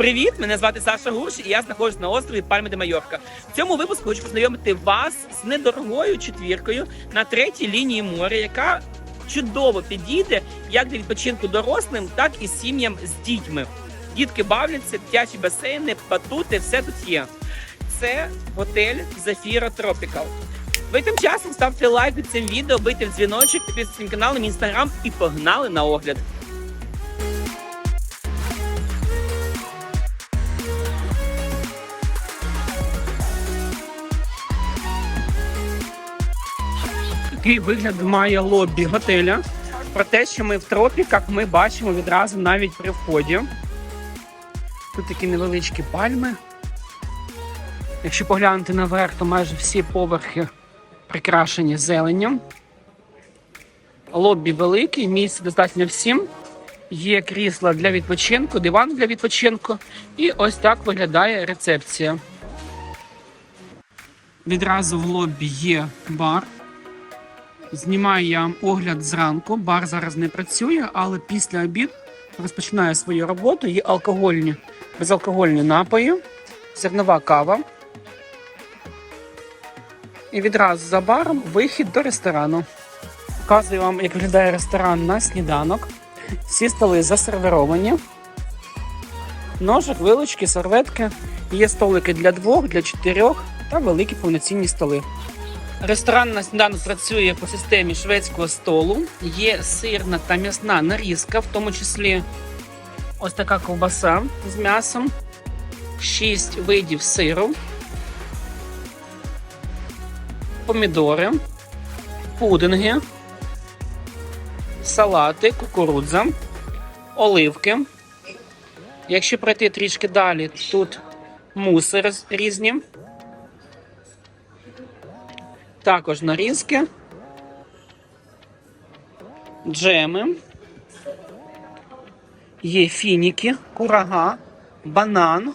Привіт! Мене звати Саша Гурш, і я знаходжусь на острові Пальми де Майорка. В цьому випуску хочу познайомити вас з недорогою четвіркою на третій лінії моря, яка чудово підійде як для відпочинку дорослим, так і сім'ям з дітьми. Дітки бавляться, дитячі басейни, батути, все тут є. Це готель Зафіра Тропікал. Ви тим часом ставте лайк під цим відео, бийте в дзвіночок, підписуйтесь на мій канал, на інстаграм і погнали на огляд. Такий вигляд має лобі готеля. Про те, що ми в тропіках, ми бачимо відразу навіть при вході. Тут такі невеличкі пальми. Якщо поглянути наверх, то майже всі поверхи прикрашені зеленням. Лобі великий, місце достатньо всім. Є крісла для відпочинку, диван для відпочинку. І ось так виглядає рецепція. Відразу в лобі є бар. Знімаю я огляд зранку. Бар зараз не працює, але після обід розпочинає свою роботу. Є алкогольні, безалкогольні напої, зернова кава. І відразу за баром вихід до ресторану. Показую вам, як виглядає ресторан на сніданок. Всі столи засервіровані. Ножик, вилочки, серветки. Є столики для двох, для чотирьох та великі повноцінні столи. Ресторан на сніданок працює по системі шведського столу. Є сирна та м'ясна нарізка, в тому числі ось така ковбаса з м'ясом, 6 видів сиру, помідори, пудинги, салати, кукурудза, оливки. Якщо пройти трішки далі, тут муси різні. Також нарізки, джеми, є фініки, курага, банан,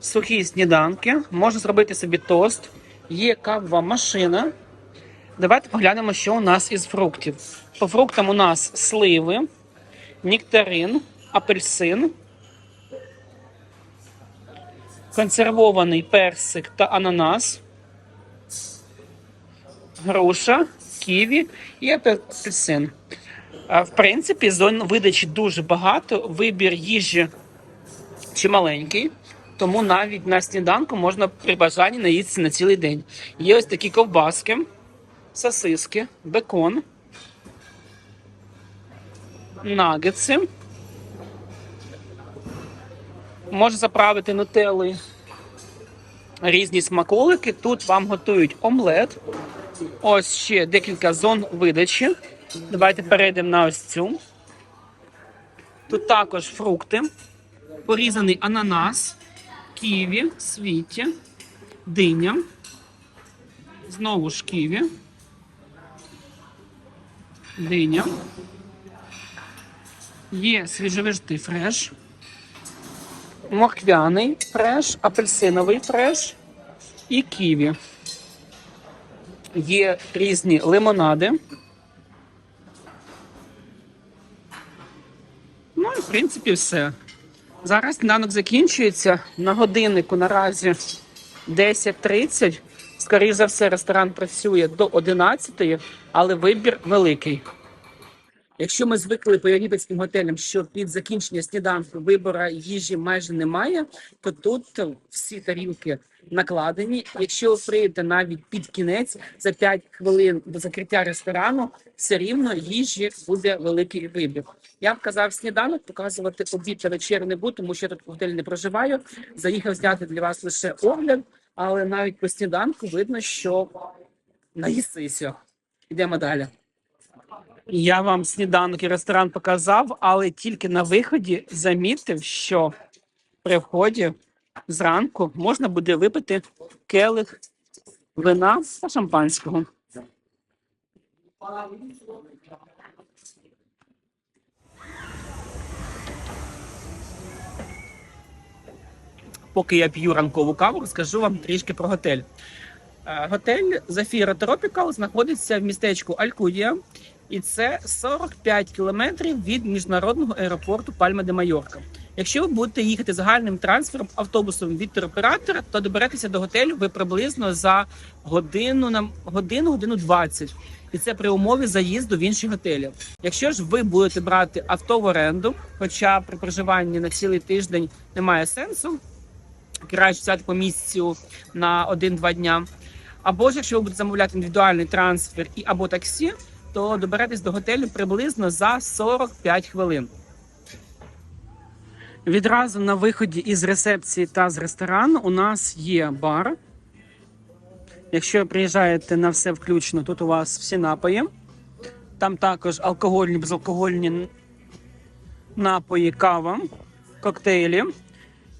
сухі сніданки. Можна зробити собі тост, є кавова машина. Давайте поглянемо, що у нас із фруктів. По фруктам у нас сливи, нектарин, апельсин, консервований персик та ананас, груша, ківі і апельсин. В принципі, зон видачі дуже багато. Вибір їжі чималенький, тому навіть на сніданку можна при бажанні наїстися на цілий день. Є ось такі ковбаски, сосиски, бекон, нагетси. Можна заправити нутеллою різні смаколики. Тут вам готують омлет. Ось ще декілька зон видачі. Давайте перейдемо на ось цю. Тут також фрукти, порізаний ананас, ківі, світі, диня. Знову ж ківі. Диня. Є свіжовижитий фреш морквяний фреш, апельсиновий фреш і ківі. Є різні лимонади. Ну і в принципі все. Зараз сніданок закінчується. На годиннику наразі 10.30. Скоріше за все, ресторан працює до 11, але вибір великий. Якщо ми звикли по єгипетським готелям, що під закінчення сніданку вибору їжі майже немає, то тут всі тарілки накладені. Якщо ви прийдете навіть під кінець за 5 хвилин до закриття ресторану, все рівно їжі буде великий вибір. Я казав сніданок, показувати обід та вечерю не буду, тому що я тут в готелі не проживаю. Заїхав зняти для вас лише огляд, але навіть по сніданку видно, що наїстися. Йдемо далі. Я вам сніданок і ресторан показав, але тільки на виході замітив, що при вході зранку можна буде випити келих вина та шампанського. Поки я п'ю ранкову каву, розкажу вам трішки про готель. Е, Готель Зафіра Тропікал знаходиться в містечку Алькудія. І це 45 кілометрів від міжнародного аеропорту Пальма де Майорка. Якщо ви будете їхати загальним трансфером автобусом від туроператора, то доберетеся до готелю ви приблизно за годину на годину, годину 20. І це при умові заїзду в інші готелі. Якщо ж ви будете брати авто в оренду, хоча при проживанні на цілий тиждень немає сенсу, краще взяти по місяцю на 1-2 дня. Або ж якщо ви будете замовляти індивідуальний трансфер і або таксі, то доберетесь до готелю приблизно за 45 хвилин. Відразу на виході із рецепції та з ресторану у нас є бар. Якщо приїжджаєте на все включно, тут у вас всі напої. Там також алкогольні, безалкогольні напої, кава, коктейлі.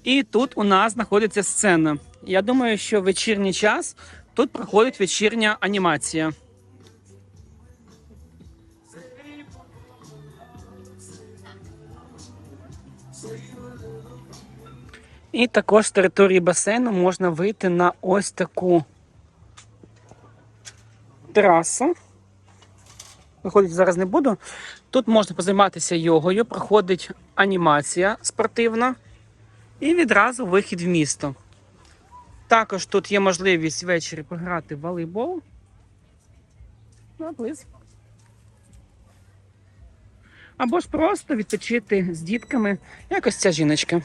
І тут у нас знаходиться сцена. Я думаю, що в вечірній час тут проходить вечірня анімація. І також з території басейну можна вийти на ось таку терасу. Виходить, зараз не буду. Тут можна позайматися йогою, проходить анімація спортивна і відразу вихід в місто. Також тут є можливість ввечері пограти в волейбол. Плиз. Або ж просто відпочити з дітками, як ось ця жіночка.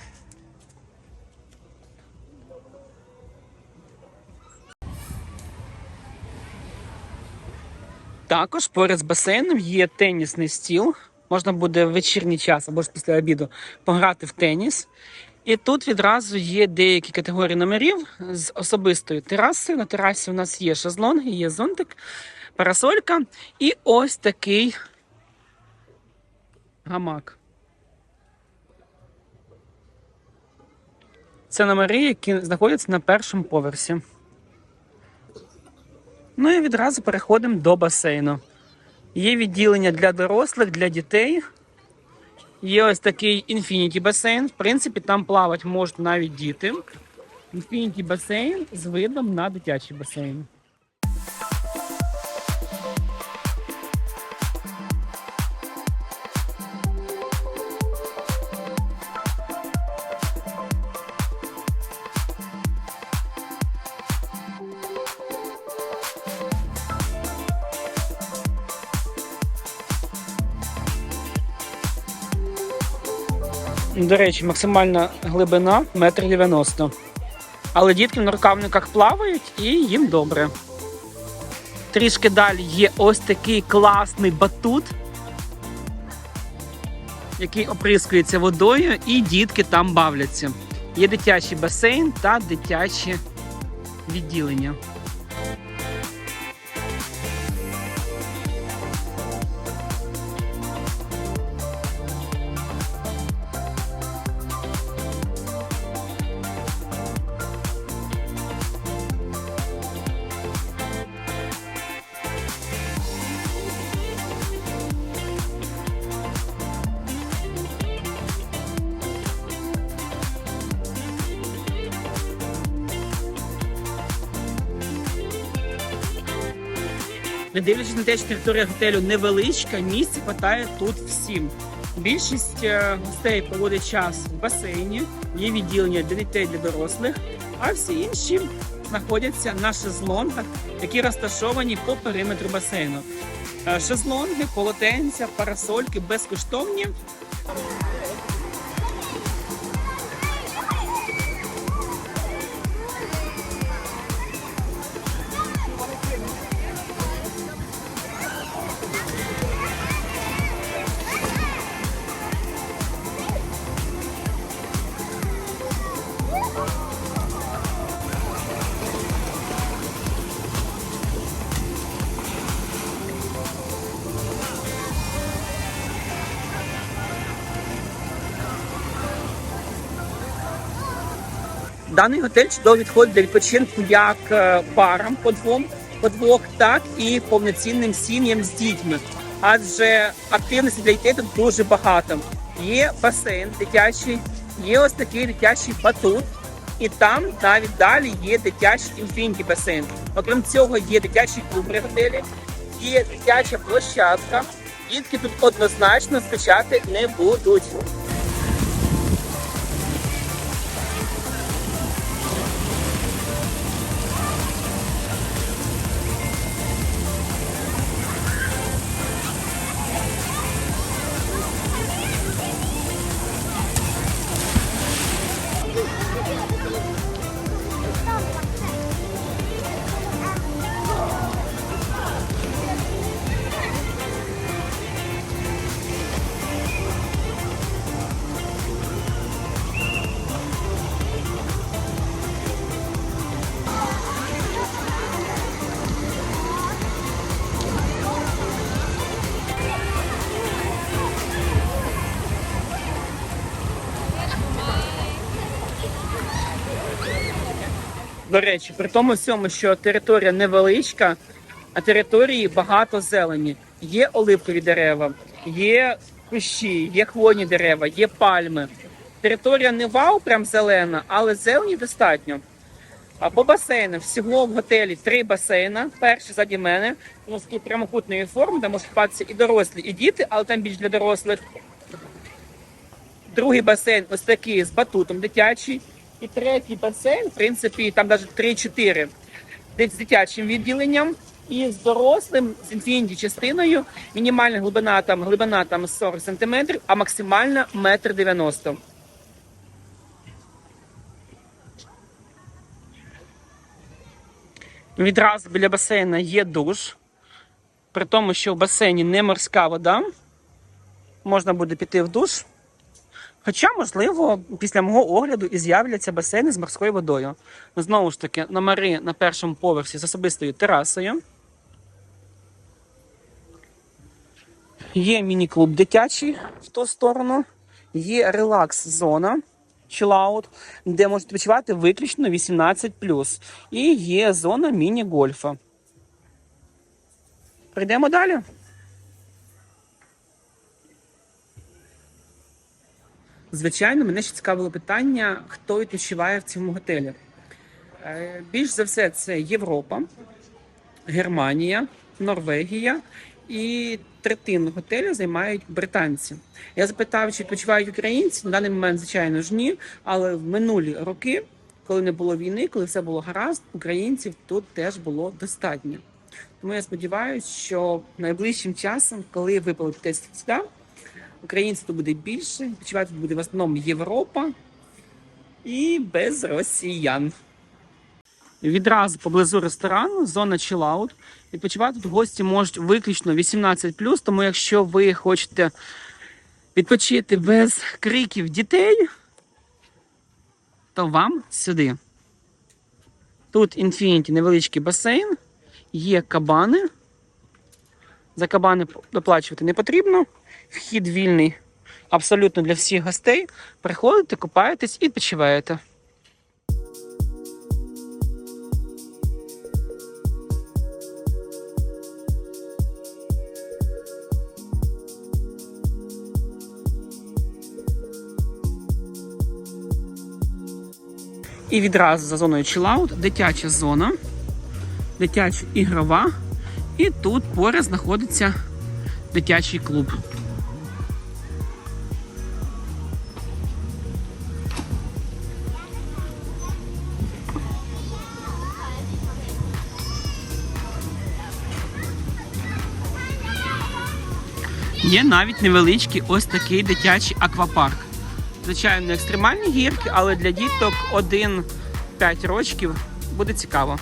Також поряд з басейном є тенісний стіл. Можна буде в вечірній час або ж після обіду пограти в теніс. І тут відразу є деякі категорії номерів з особистою терасою. На терасі у нас є шезлонги, є зонтик, парасолька і ось такий гамак. Це номери, які знаходяться на першому поверсі. Ну і відразу переходимо до басейну. Є відділення для дорослих, для дітей. Є ось такий інфініті басейн. В принципі, там плавати можуть навіть діти. Інфініті басейн з видом на дитячий басейн. До речі, максимальна глибина 1,90 м. Але дітки на рукавниках плавають і їм добре. Трішки далі є ось такий класний батут, який оприскується водою, і дітки там бавляться. Є дитячий басейн та дитяче відділення. Не дивлячись на те, що територія готелю невеличка, місця хватає тут всім. Більшість е, гостей проводить час в басейні, є відділення для дітей для дорослих, а всі інші знаходяться на шезлонгах, які розташовані по периметру басейну. Е, Шезлонги, полотенця, парасольки безкоштовні. Даний готель чудово відходить для відпочинку як е, парам по двом, по двох, так і повноцінним сім'ям з дітьми. Адже активності для дітей тут дуже багато. Є басейн дитячий, є ось такий дитячий батут, і там навіть далі є дитячий інфініті басейн. Окрім цього, є дитячий клуб готелі, є дитяча площадка, дітки тут однозначно скучати не будуть. До речі, при тому всьому, що територія невеличка, а території багато зелені. Є оливкові дерева, є кущі, є хвойні дерева, є пальми. Територія не вау, прям зелена, але зелені достатньо. А по басейнам всього в готелі три басейна. Перший ззаді мене, у нас такий прямокутної форми, де можуть купатися і дорослі, і діти, але там більш для дорослих. Другий басейн ось такий з батутом дитячий. І третій басейн, в принципі, там навіть 3-4, десь з дитячим відділенням і з дорослим, з інфініті частиною. Мінімальна глибина там, глибина там 40 см, а максимальна 1,90 м. Відразу біля басейна є душ. При тому, що в басейні не морська вода. Можна буде піти в душ. Хоча, можливо, після мого огляду і з'являться басейни з морською водою. Ну, Знову ж таки, номери на першому поверсі з особистою терасою. Є міні-клуб дитячий в ту сторону, є релакс-зона, чилаут, де можуть відпочивати виключно 18. І є зона міні-гольфа. Прийдемо далі. Звичайно, мене ще цікавило питання, хто відпочиває в цьому готелі. Е, Більш за все, це Європа, Германія, Норвегія і третину готелю займають британці. Я запитав, чи відпочивають українці. На даний момент, звичайно ж, ні. Але в минулі роки, коли не було війни, коли все було гаразд, українців тут теж було достатньо. Тому я сподіваюся, що найближчим часом, коли ви полетите сюди, Українців тут буде більше, відпочивати тут буде в основному Європа і без росіян. Відразу поблизу ресторану, зона чилаут. Відпочивати тут гості можуть виключно 18 тому якщо ви хочете відпочити без криків дітей, то вам сюди. Тут Infinity невеличкий басейн, є кабани. За кабани доплачувати не потрібно. Вхід вільний абсолютно для всіх гостей. Приходите, купаєтесь і відпочиваєте. І відразу за зоною чилаут дитяча зона, дитяча ігрова. І тут поряд знаходиться дитячий клуб. Є навіть невеличкий ось такий дитячий аквапарк. Звичайно, не екстремальні гірки, але для діток 1-5 років буде цікаво.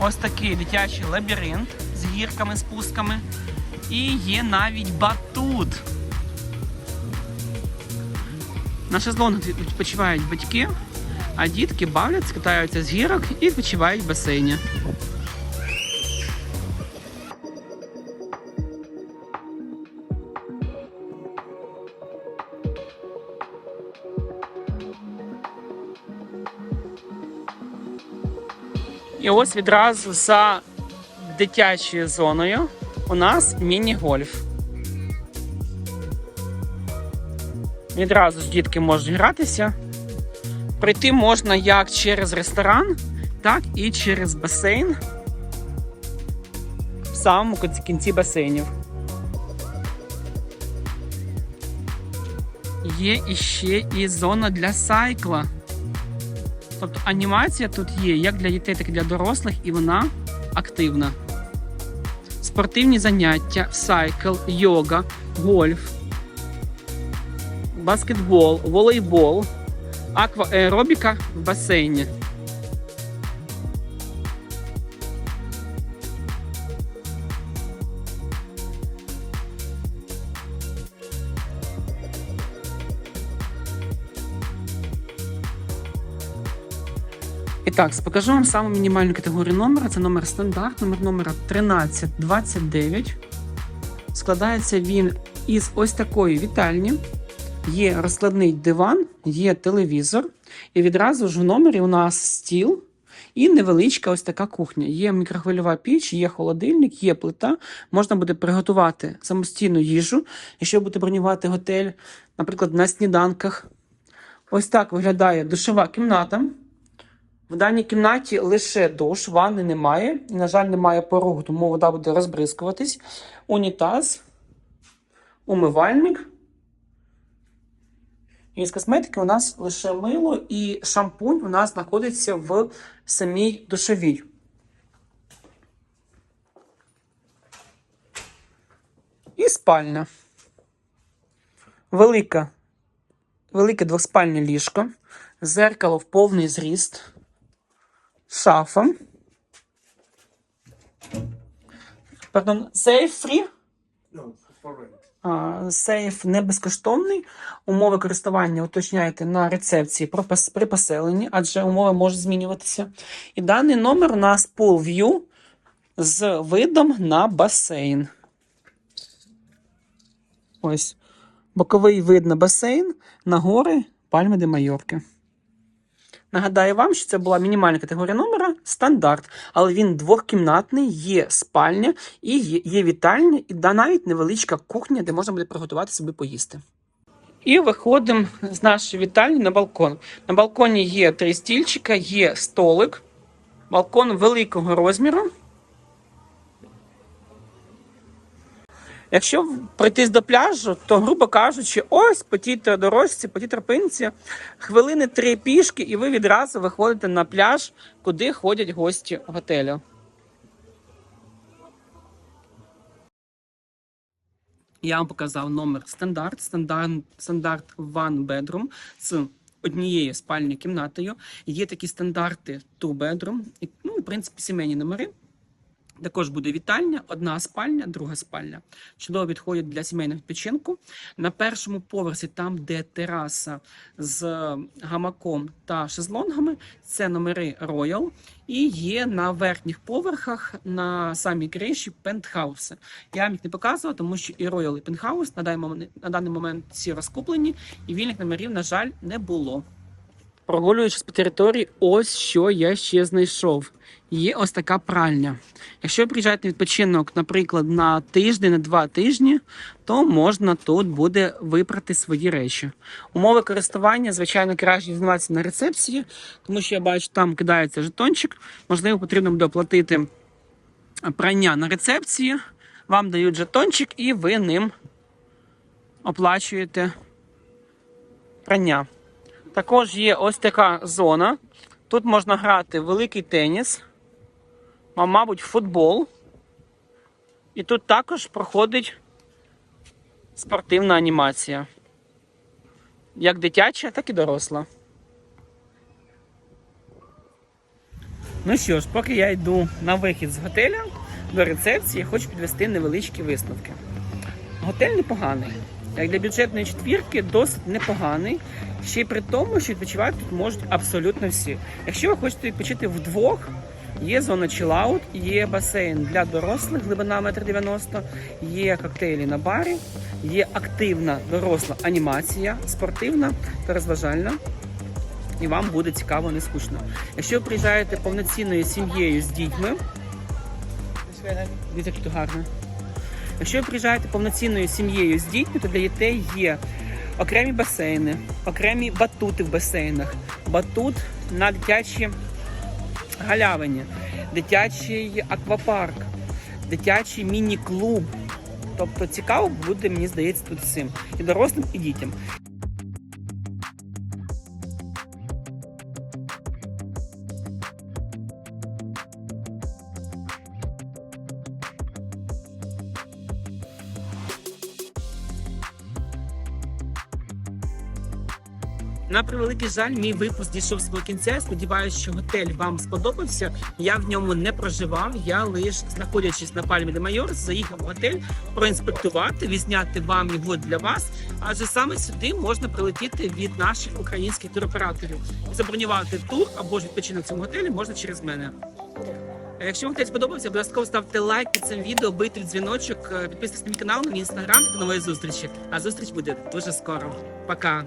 Ось такий дитячий лабіринт з гірками, спусками. І є навіть батут. На шезлонгах відпочивають батьки, а дітки бавляться, катаються з гірок і відпочивають в басейні. І ось відразу за дитячою зоною у нас міні-гольф. Відразу ж дітки можуть гратися. Прийти можна як через ресторан, так і через басейн в самому кінці басейнів. Є іще і зона для сайкла. Тобто анімація тут є як для дітей, так і для дорослих, і вона активна. Спортивні заняття, сайкл, йога, гольф, баскетбол, волейбол, акваеробіка в басейні. Так, покажу вам саму мінімальну категорію номера. Це номер стандарт, номер номера 1329. Складається він із ось такої вітальні. Є розкладний диван, є телевізор, і відразу ж в номері у нас стіл і невеличка ось така кухня. Є мікрохвильова піч, є холодильник, є плита. Можна буде приготувати самостійну їжу, якщо будете бронювати готель, наприклад, на сніданках. Ось так виглядає душова кімната. В даній кімнаті лише душ, ванни немає. На жаль, немає порогу, тому вода буде розбризкуватись. Унітаз, умивальник. І з косметики у нас лише мило і шампунь у нас знаходиться в самій душовій. І спальня. Велика, велике двоспальне ліжко, зеркало в повний зріст шафа. Пардон, сейф free. No, for rent. Сейф не безкоштовний. Умови користування уточняйте на рецепції при поселенні, адже умови можуть змінюватися. І даний номер у нас Pool View з видом на басейн. Ось. Боковий вид на басейн, на гори Пальми де Майорки. Нагадаю вам, що це була мінімальна категорія номера стандарт, але він двохкімнатний, є спальня і є, вітальня, і навіть невеличка кухня, де можна буде приготувати собі поїсти. І виходимо з нашої вітальні на балкон. На балконі є три стільчика, є столик, балкон великого розміру. Якщо пройтись до пляжу, то, грубо кажучи, ось по тій дорожці, по тій тропинці, хвилини три пішки, і ви відразу виходите на пляж, куди ходять гості готелю. Я вам показав номер стандарт, стандарт, стандарт one bedroom з однією спальною кімнатою. Є такі стандарти two bedroom, ну, в принципі, сімейні номери. Також буде вітальня, одна спальня, друга спальня. Чудово підходять для сімейного відпочинку. На першому поверсі, там, де тераса з гамаком та шезлонгами, це номери Royal. І є на верхніх поверхах на самій криші пентхауси. Я вам їх не показував, тому що і Royal, і пентхаус на даний момент всі розкуплені, і вільних номерів, на жаль, не було. Прогулюючись по території, ось що я ще знайшов. Є ось така пральня. Якщо ви приїжджаєте на відпочинок, наприклад, на тиждень, на два тижні, то можна тут буде випрати свої речі. Умови користування, звичайно, краще дізнаватися на рецепції, тому що я бачу, там кидається жетончик. Можливо, потрібно буде оплатити прання на рецепції. Вам дають жетончик, і ви ним оплачуєте прання. Також є ось така зона. Тут можна грати великий теніс, а мабуть, футбол. І тут також проходить спортивна анімація. Як дитяча, так і доросла. Ну що ж, поки я йду на вихід з готеля до рецепції, хочу підвести невеличкі висновки. Готель непоганий. Як для бюджетної четвірки, досить непоганий. Ще й при тому, що відпочивати тут можуть абсолютно всі. Якщо ви хочете відпочити вдвох, є зона чилаут, є басейн для дорослих, глибина 1,90 м, є коктейлі на барі, є активна доросла анімація, спортивна та розважальна. І вам буде цікаво, не скучно. Якщо ви приїжджаєте повноцінною сім'єю з дітьми, тут гарно. Якщо ви приїжджаєте повноцінною сім'єю з дітьми, то для дітей є окремі басейни, окремі батути в басейнах, батут на дитячі галявині, дитячий аквапарк, дитячий міні-клуб. Тобто цікаво буде, мені здається, тут всім. І дорослим, і дітям. На превеликий жаль, мій випуск дійшов свого кінця. Сподіваюся, що готель вам сподобався. Я в ньому не проживав. Я лише знаходячись на Пальмі де Майор, заїхав в готель проінспектувати, відзняти вам його для вас. Адже саме сюди можна прилетіти від наших українських туроператорів. Забронювати тур або ж відпочинок в цьому готелі можна через мене. Якщо вам теж сподобався, обов'язково ставте лайк під цим відео, бийте в дзвіночок, підписуйтесь на мій канал, на мій інстаграм до нової зустрічі. А зустріч буде дуже скоро. Пока.